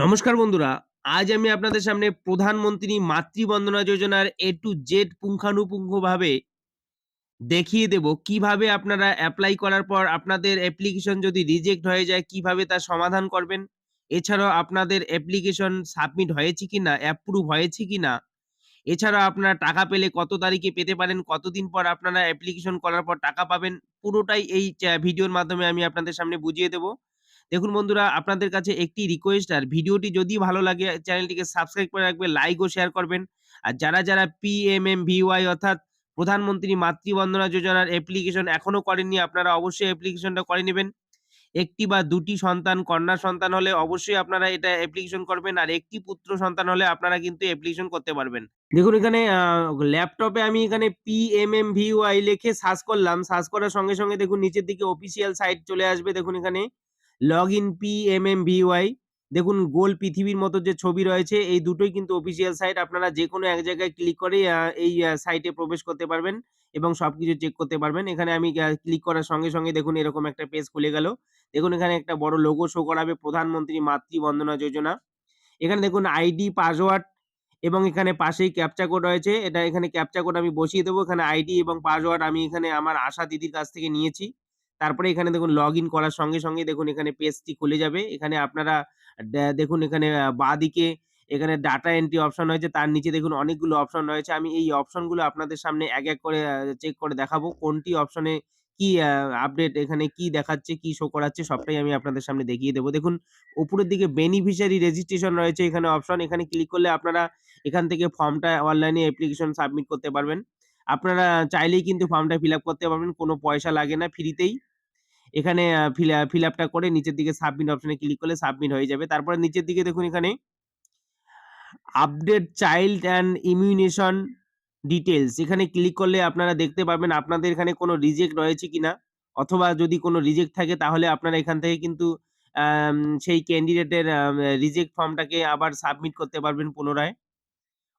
নমস্কার বন্ধুরা, আজ আমি আপনাদের সামনে প্রধানমন্ত্রী মাতৃবন্দনা যোজনার এ টু জেড পুঙ্খানুপুঙ্খভাবে দেখিয়ে দেব। কীভাবে আপনারা অ্যাপ্লাই করার পর আপনাদের অ্যাপ্লিকেশন যদি রিজেক্ট হয়ে যায়, কীভাবে তার সমাধান করবেন? এছাড়াও আপনাদের অ্যাপ্লিকেশন সাবমিট হয়েছে কিনা অ্যাপ্রুভ হয়েছে কিনা? এছাড়াও আপনারা টাকা পেলে কত তারিখে পেতে পারেন, কতদিন পর আপনারা অ্যাপ্লিকেশন করার পর টাকা পাবেন? পুরোটাই এই ভিডিওর মাধ্যমে আমি আপনাদের সামনে বুঝিয়ে দেব। দেখুন বন্ধুরা, আপনাদের কাছে একটি রিকোয়েস্ট আর ভিডিওটি যদি ভালো লাগে, চ্যানেলটিকে সাবস্ক্রাইব করে রাখবেন লাইক ও শেয়ার করবেন। আর যারা যারা পিএমএমভিওয়াই অর্থাৎ প্রধানমন্ত্রী মাতৃবন্দনা যোজনার অ্যাপ্লিকেশন এখনও করেননি, আপনারা অবশ্যই অ্যাপ্লিকেশনটা করে নেবেন। একটি বা দুটি সন্তান, কন্যা সন্তান হলে অবশ্যই আপনারা এটা অ্যাপ্লিকেশন করবেন, আর একটি পুত্র সন্তান হলে আপনারা কিন্তু অ্যাপ্লিকেশন করতে পারবেন। দেখুন এখানে ল্যাপটপে আমি এখানে পি এম এম পিএমএমভিওয়াই লিখে সার্চ করলাম। সার্চ করার সঙ্গে সঙ্গে দেখুন, নিচের দিকে অফিসিয়াল সাইট চলে আসবে, দেখুন এখানে। লগ ইন পিএমএমভিওয়াই দেখুন, গোল পৃথিবীর মতো যে ছবি রয়েছে, এই দুটোই কিন্তু অফিসিয়াল সাইট আপনারা যে কোনো এক জায়গায় ক্লিক করে এই সাইটে প্রবেশ করতে পারবেন এবং সবকিছু চেক করতে পারবেন। এখানে আমি ক্লিক করার সঙ্গে সঙ্গে দেখুন, এরকম একটা পেজ খুলে গেল। দেখুন, এখানে একটা বড় লোগো শো করাবে, প্রধানমন্ত্রী মাতৃ মাতৃবন্দনা যোজনা। এখানে দেখুন আইডি পাসওয়ার্ড এবং এখানে পাশেই ক্যাপচা কোড রয়েছে। এটা এখানে ক্যাপচা কোড আমি বসিয়ে দেবো। এখানে আইডি এবং পাসওয়ার্ড আমি এখানে আমার আশা দিদির কাছ থেকে নিয়েছি। তারপরে এখানে দেখুন লগ ইন করার সঙ্গে সঙ্গে দেখুন এখানে পেজটি খুলে যাবে। এখানে আপনারা দেখুন এখানে বাঁ দিকে এখানে ডাটা এন্ট্রি অপশন রয়েছে। তার নিচে দেখুন অনেকগুলো অপশন রয়েছে। আমি এই অপশনগুলো আপনাদের সামনে এক এক করে চেক করে দেখাবো। কোনটি অপশনে কি আপডেট এখানে কি দেখাচ্ছে, কি শো করাচ্ছে, সবটাই আমি আপনাদের সামনে দেখিয়ে দেবো। দেখুন, উপরের দিকে বেনিফিশিয়ারি রেজিস্ট্রেশন রয়েছে এখানে অপশন এখানে ক্লিক করলে আপনারা এখান থেকে ফর্মটা অনলাইনে অ্যাপ্লিকেশন সাবমিট করতে পারবেন। আপনারা চাইলেই কিন্তু ফর্মটা ফিল করতে পারবেন। কোনো পয়সা লাগে না ফ্রিতেই এখানে ফিল আপটা করে নিচের দিকে সাবমিট অপশনে ক্লিক করলে সাবমিট হয়ে যাবে। তারপরে নিচের দিকে দেখুন এখানে update child and immunization details এখানে ক্লিক করলে আপনারা দেখতে পাবেন আপনাদের এখানে কোনো রিজেক্ট রয়েছে কিনা, অথবা যদি কোনো রিজেক্ট থাকে তাহলে আপনারা এখান থেকে কিন্তু সেই ক্যান্ডিডেটের রিজেক্ট ফর্মটাকে আবার সাবমিট করতে পারবেন পুনরায়।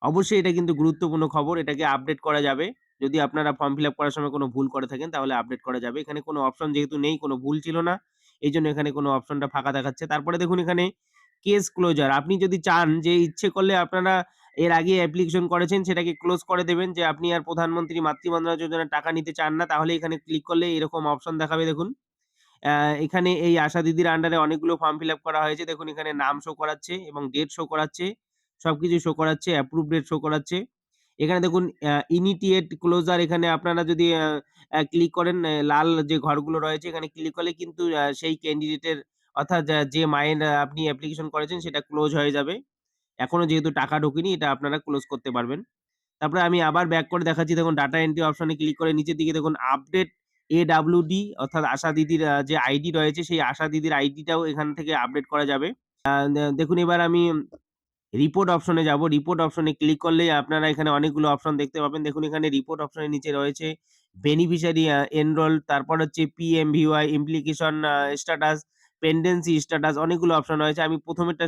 অবশ্যই এটা কিন্তু গুরুত্বপূর্ণ খবর, এটাকে আপডেট করা যাবে। যদি আপনারা ফর্ম ফিল আপ করার সময় কোনো ভুল করে থাকেন, তাহলে আপডেট করা যাবে। এখানে কোনো অপশন যেহেতু নেই, কোনো ভুল ছিল না এই জন্য এখানে কোনো অপশনটা ফাঁকা দেখাচ্ছে। তারপরে দেখুন এখানে কেস ক্লোজার আপনি যদি চান যে ইচ্ছে করলে আপনারা এর আগে অ্যাপ্লিকেশন করেছেন, সেটাকে ক্লোজ করে দেবেন, যে আপনি আর প্রধানমন্ত্রী মাতৃবন্দনা যোজনার টাকা নিতে চান না, তাহলে এখানে ক্লিক করলে এরকম অপশন দেখাবে, দেখুন। এখানে এই আশা দিদির আন্ডারে অনেকগুলো ফর্ম ফিল করা হয়েছে। দেখুন এখানে নাম শো করাচ্ছে এবং ডেট শো করাচ্ছে, সবকিছু শো করাচ্ছে অ্যাপ্রুভ ডেট শো করাচ্ছে। এখানে দেখুন ইনিটিয়েট ক্লোজার এখানে আপনারা যদি ক্লিক করেন লাল যে ঘরগুলো রয়েছে, এখানে ক্লিক করলে কিন্তু সেই ক্যান্ডিডেটের অর্থাৎ যে মায়ের আপনি অ্যাপ্লিকেশন করেছেন, সেটা ক্লোজ হয়ে যাবে। এখনও যেহেতু টাকা ঢোকেনি, এটা আপনারা ক্লোজ করতে পারবেন। তারপরে আমি আবার ব্যাক করে দেখাচ্ছি, দেখুন ডাটা এন্ট্রি অপশনে ক্লিক করে নিচের দিকে দেখুন আপডেট এডাব্লিউডি অর্থাৎ আশা দিদির যে আইডি রয়েছে, সেই আশা দিদির আইডিটাও এখান থেকে আপডেট করা যাবে। দেখুন, এবার আমি রিপোর্ট অপশনে যাব। রিপোর্ট অপশনে ক্লিক করলে আপনারা এখানে অনেকগুলো অপশন দেখতে পাবেন। দেখুন, এখানে রিপোর্ট অপশনের নিচে রয়েছে বেনিফিশিয়ারি এনরোল তারপর হচ্ছে P M PMVY implication status pendency status অনেকগুলো অপশন রয়েছে। আমি প্রথমেরটা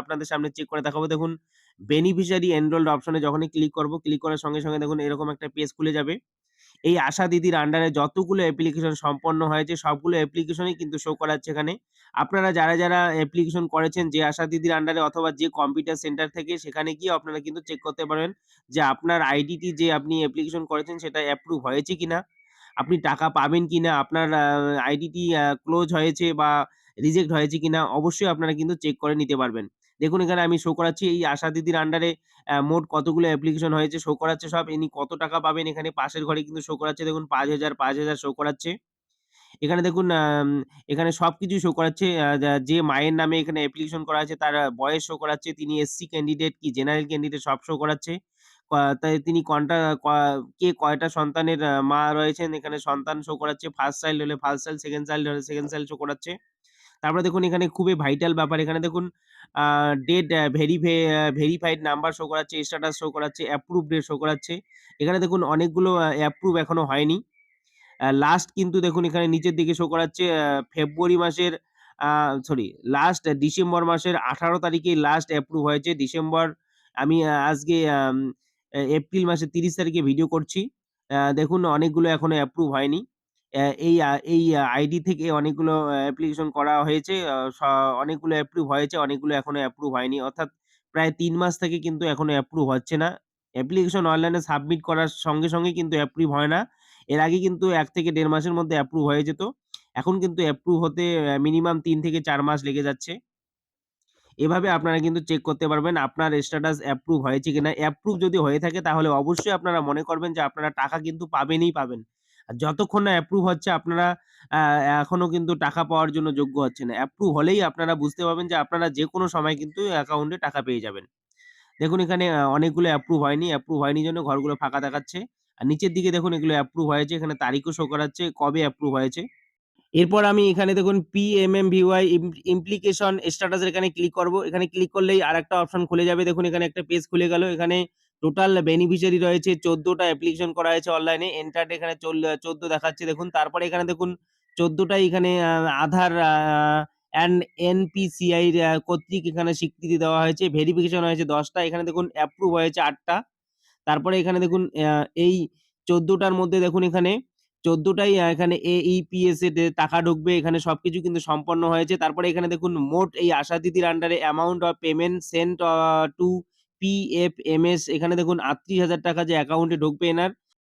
আপনাদের সামনে চেক করে দেখাবো। দেখুন বেনিফিশিয়ারি এনরোলড অপশনে যখনই ক্লিক করব ক্লিক করার সঙ্গে সঙ্গে দেখুন, এরকম একটা পেজ খুলে যাবে। এই আশা দিদির আন্ডারে যতগুলো অ্যাপ্লিকেশন সম্পন্ন হয়েছে, সবগুলো অ্যাপ্লিকেশনই কিন্তু শো করাচ্ছে এখানে। আপনারা যারা যারা অ্যাপ্লিকেশন করেছেন, যে আশা দিদির আন্ডারে অথবা যে কম্পিউটার সেন্টার থেকে, সেখানে গিয়ে আপনারা কিন্তু চেক করতে পারবেন যে আপনার আইডিটি যে আপনি অ্যাপ্লিকেশন করেছেন, সেটা অ্যাপ্রুভ হয়েছে কিনা, আপনি টাকা পাবেন কিনা, আপনার আইডিটি ক্লোজ হয়েছে বা রিজেক্ট হয়েছে কিনা, অবশ্যই আপনারা কিন্তু চেক করে নিতে পারবেন। দেখুন, এখানে আমি শো করাচ্ছি। এই আশা দিদির আন্ডারে মোট কতগুলো অ্যাপ্লিকেশন হয়েছে শো করাচ্ছে সব। ইনি কত টাকা পাবেন এখানে? পাশের ঘরে কিন্তু শো করাচ্ছে। দেখুন, পাঁচ হাজার পাঁচ হাজার শো করাচ্ছে। এখানে দেখুন এখানে সবকিছু শো করাচ্ছে। যে মায়ের নামে এখানে অ্যাপ্লিকেশন করা আছে, তার বয়স শো করাচ্ছে। তিনি এসসি ক্যান্ডিডেট কি জেনারেল ক্যান্ডিডেট সব শো করাচ্ছে। তাই তিনি কনটা, কে কয়টা সন্তানের মা রয়েছেন? এখানে সন্তান শো করাচ্ছে। ফার্স্ট চাইল্ড হলে ফার্স্ট চাইল্ড সেকেন্ড চাইল্ড হলে সেকেন্ড চাইল্ড শো করাচ্ছে। তারপরে দেখুন এখানে খুবই ভাইটাল ব্যাপার। এখানে দেখুন date verify verified number show করাচ্ছে স্ট্যাটাস শো করাচ্ছে অ্যাপ্রুভ ডেট শো করাচ্ছে। এখানে দেখুন অনেকগুলো অ্যাপ্রুভ এখনও হয়নি। লাস্ট কিন্তু দেখুন এখানে নিচের দিকে শো করাচ্ছে ফেব্রুয়ারি মাসের সরি লাস্ট ডিসেম্বর মাসের আঠারো তারিখে লাস্ট অ্যাপ্রুভ হয়েছে। ডিসেম্বর আমি আজকে এপ্রিল মাসের তিরিশ তারিখে ভিডিও করছি। দেখুন অনেকগুলো এখনও অ্যাপ্রুভ হয়নি। এই এই আইডি থেকে অনেকগুলো অ্যাপ্লিকেশন করা হয়েছে। অনেকগুলো অ্যাপ্রুভ হয়েছে, অনেকগুলো এখনও অ্যাপ্রুভ হয়নি। অর্থাৎ প্রায় তিন মাস থেকে কিন্তু এখনও অ্যাপ্রুভ হচ্ছে না। অ্যাপ্লিকেশন অনলাইনে সাবমিট করার সঙ্গে, সঙ্গে কিন্তু অ্যাপ্রুভ হয় না। এর আগে কিন্তু এক থেকে দেড় মাসের মধ্যে অ্যাপ্রুভ হয়ে যেত। এখন কিন্তু অ্যাপ্রুভ হতে মিনিমাম তিন থেকে চার মাস লেগে যাচ্ছে। এভাবে আপনারা কিন্তু চেক করতে পারবেন আপনার স্ট্যাটাস অ্যাপ্রুভ হয়েছে কিনা। অ্যাপ্রুভ যদি হয়ে থাকে তাহলে অবশ্যই আপনারা মনে করবেন যে আপনারা টাকা কিন্তু পাবেনই পাবেন। আর যতক্ষণ না অ্যাপ্রুভ হচ্ছে আপনারা এখনও কিন্তু টাকা পাওয়ার জন্য যোগ্য হচ্ছে না। অ্যাপ্রুভ হলেই আপনারা বুঝতে পারবেন যে আপনারা যেকোনো সময় কিন্তু অ্যাকাউন্টে টাকা পেয়ে যাবেন। দেখুন এখানে অনেকগুলো অ্যাপ্রুভ হয়নি। অ্যাপ্রুভ হয়নি জন্য ঘরগুলো ফাঁকা দেখাচ্ছে। আর নিচের দিকে দেখুন এগুলো অ্যাপ্রুভ হয়েছে। এখানে তারিখও শো করাচ্ছে, কবে অ্যাপ্রুভ হয়েছে। এরপর আমি এখানে দেখুন পিএমএমভিওয়াই ইম ইমপ্লিকেশন স্ট্যাটাসের এখানে ক্লিক করব। এখানে ক্লিক করলেই আরেকটা অপশন খুলে যাবে। দেখুন এখানে একটা পেজ খুলে গেল। এখানে টোটাল বেনিফিশিয়ারি রয়েছে ১৪ টা অ্যাপ্লিকেশন করা হয়েছে অনলাইনে। এন্টার্ড এখানে চোদ্দ ১৪ দেখাচ্ছে দেখুন। তারপরে এখানে দেখুন ১৪ এখানে আধার অ্যান্ড এনপিসিআই কর্তৃক এখানে স্বীকৃতি দেওয়া হয়েছে। ভেরিফিকেশন হয়েছে দশটা এখানে দেখুন অ্যাপ্রুভ হয়েছে আটটা তারপরে এখানে দেখুন এই ১৪ টার মধ্যে দেখুন এখানে ১৪ টাই আ, এখানে এইপিএস এ তে টাকা ঢুকবে। এখানে সবকিছু কিন্তু সম্পন্ন হয়েছে। তারপরে এখানে দেখুন, মোট এই আশা দিদির আন্ডারে amount of payment sent to PFMS এখানে দেখুন ৩৮,০০০ টাকা যে অ্যাকাউন্টে ঢুকবে এনার,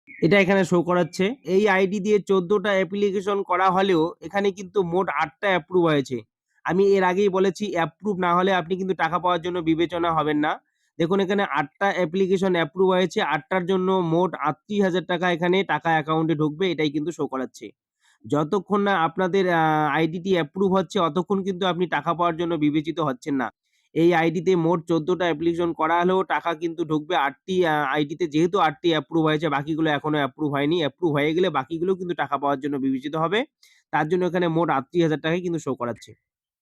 এটা এখানে শো করাচ্ছে। এই আইডি দিয়ে চোদ্দটা অ্যাপ্লিকেশন করা হলেও এখানে কিন্তু মোট আটটা অ্যাপ্রুভ হয়েছে। আমি এর আগেই বলেছি অ্যাপ্রুভ না হলে আপনি কিন্তু টাকা পাওয়ার জন্য বিবেচনা হবেন না। দেখুন এখানে আটটা অ্যাপ্লিকেশন অ্যাপ্রুভ হয়েছে। আটটার জন্য মোট ৩৮,০০০ টাকা এখানে টাকা অ্যাকাউন্টে ঢুকবে এটাই কিন্তু শো করাচ্ছে। যতক্ষণ না আপনাদের আইডিটি অ্যাপ্রুভ হচ্ছে অতক্ষণ কিন্তু আপনি টাকা পাওয়ার জন্য বিবেচিত হচ্ছেন না। এই আইডিতে মোট ১৪ টা অ্যাপ্লিকেশন করা হলেও টাকা কিন্তু ঢুকবে ৮ টি আ আইডিতে যেহেতু আটটি অ্যাপ্রুভ হয়েছে বাকিগুলো এখনও অ্যাপ্রুভ হয়নি। অ্যাপ্রুভ হয়ে গেলে বাকিগুলোও কিন্তু টাকা পাওয়ার জন্য বিবেচিত হবে। তার জন্য এখানে মোট ৩৮,০০০ টাকাই কিন্তু শো করাচ্ছে।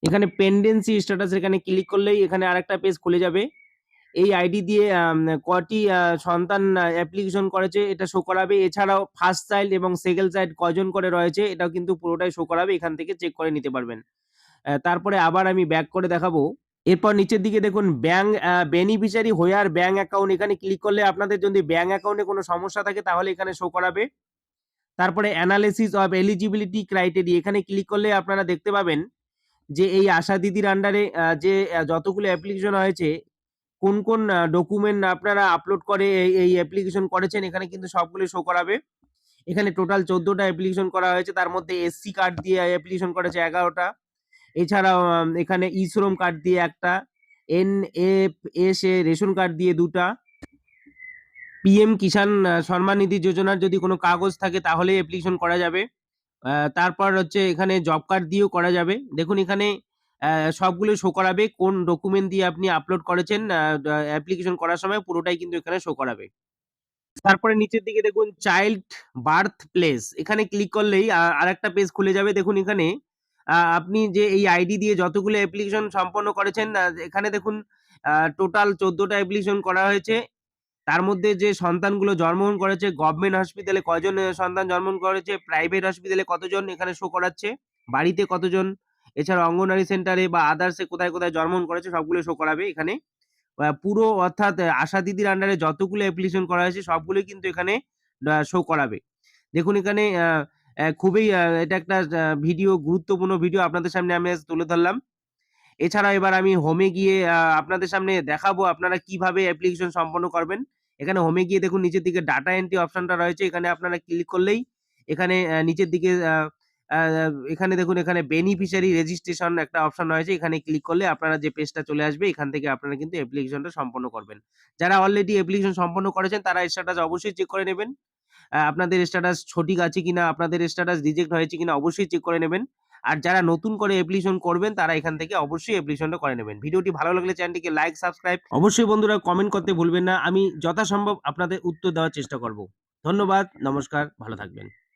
এখানে পেন্ডেন্সি স্ট্যাটাস এখানে ক্লিক করলেই এখানে আরেকটা পেজ খুলে যাবে। এই আইডি দিয়ে কটি সন্তান অ্যাপ্লিকেশন করেছে এটা শো করাবে। এছাড়াও ফার্স্ট চাইল্ড এবং সেকেন্ড চাইল্ড কজন করে রয়েছে এটাও কিন্তু পুরোটাই শো করাবে। এখান থেকে চেক করে নিতে পারবেন। তারপরে আবার আমি ব্যাক করে দেখাবো। এরপর নিচের দিকে দেখুন bank uh beneficiary where bank account এখানে ক্লিক করলে আপনাদের যদি ব্যাংক অ্যাকাউন্টে কোনো সমস্যা থাকে তাহলে এখানে শো করাবে। তারপরে এনালাইসিস অফ এলিজিবিলিটি ক্রাইটেরিয়া এখানে ক্লিক করলে আপনারা দেখতে পাবেন যে এই আশা দিদির আন্ডারে যে যতগুলো অ্যাপ্লিকেশন হয়েছে কোন, কোন ডকুমেন্ট আপনারা আপলোড করে এই, অ্যাপ্লিকেশন করেছেন এখানে কিন্তু সবগুলো শো করাবে। এখানে টোটাল চোদ্দোটা অ্যাপ্লিকেশন করা হয়েছে। তার মধ্যে এসসি কার্ড দিয়ে অ্যাপ্লিকেশন করেছে ১১ টা। এছাড়াও এখানে ই-শ্রম কার্ড দিয়ে ১ টা, এনএফএস এ রেশন কার্ড দিয়ে ২ টা। পিএম কিষাণ সম্মান নিধি যোজনার যদি কোনো কাগজ থাকে তাহলেই অ্যাপ্লিকেশন করা যাবে। তারপর হচ্ছে এখানে জব কার্ড দিয়েও করা যাবে। দেখুন এখানে সবগুলো শো করাবে কোন ডকুমেন্ট দিয়ে আপনি আপলোড করেছেন অ্যাপ্লিকেশন করার সময় পুরোটাই কিন্তু এখানে শো করাবে। তারপরে নিচের দিকে দেখুন চাইল্ড বার্থ প্লেস এখানে ক্লিক করলেই আর একটা পেজ খুলে যাবে। দেখুন এখানে আপনি যে এই আইডি দিয়ে যতগুলো অ্যাপ্লিকেশন সম্পন্ন করেছেন এখানে দেখুন টোটাল ১৪ টা অ্যাপ্লিকেশন করা হয়েছে। তার মধ্যে যে সন্তানগুলো জন্মগ্রহণ করেছে গভর্নমেন্ট হসপিটালে কয়জন এ সন্তান জন্মগ্রহণ করেছে, প্রাইভেট হসপিটালে কতজন এখানে শো করাচ্ছে, বাড়িতে কতজন, এছাড়া অঙ্গনওয়াড়ি সেন্টারে বা আদার্স কোথায়, কোথায় জন্মগ্রহণ করেছে সবগুলো শো করাবে এখানে। পুরো অর্থাৎ আশা দিদির আন্ডারে যতগুলো অ্যাপ্লিকেশন করা হয়েছে সবগুলোই কিন্তু এখানে শো করাবে। দেখুন এখানে খুবই এটা একটা ভিডিও, গুরুত্বপূর্ণ ভিডিও আপনাদের সামনে আমি তুলে ধরলাম। এছাড়াও এবার আমি হোমে গিয়ে আপনাদের সামনে দেখাবো আপনারা কীভাবে অ্যাপ্লিকেশন সম্পন্ন করবেন। এখানে হোমে গিয়ে দেখুন নিচের দিকে ডাটা এন্ট্রি অপশনটা রয়েছে। এখানে আপনারা ক্লিক করলেই এখানে নিচের দিকে এখানে দেখুন এখানে বেনিফিশিয়ারি রেজিস্ট্রেশন একটা অপশন রয়েছে। এখানে ক্লিক করলে আপনারা যে পেজটা চলে আসবে, এখান থেকে আপনারা কিন্তু অ্যাপ্লিকেশনটা সম্পন্ন করবেন। যারা অলরেডি অ্যাপ্লিকেশন সম্পন্ন করেছেন, তারা স্ট্যাটাস অবশ্যই চেক করে নেবেন। আপনাদের স্ট্যাটাস সঠিক আছে কিনা, আপনাদের স্ট্যাটাস রিজেক্ট হয়েছে কিনা অবশ্যই চেক করে নেবেন। আর যারা নতুন করে অ্যাপ্লিকেশন করবেন তারা এখান থেকে অবশ্যই অ্যাপ্লিকেশনটা করে নেবেন। ভিডিওটি ভালো লাগলে চ্যানেলটিকে লাইক, সাবস্ক্রাইব অবশ্যই বন্ধুরা কমেন্ট করতে ভুলবেন না। আমি যথাসম্ভব আপনাদের উত্তর দেওয়ার চেষ্টা করব। ধন্যবাদ, নমস্কার, ভালো থাকবেন।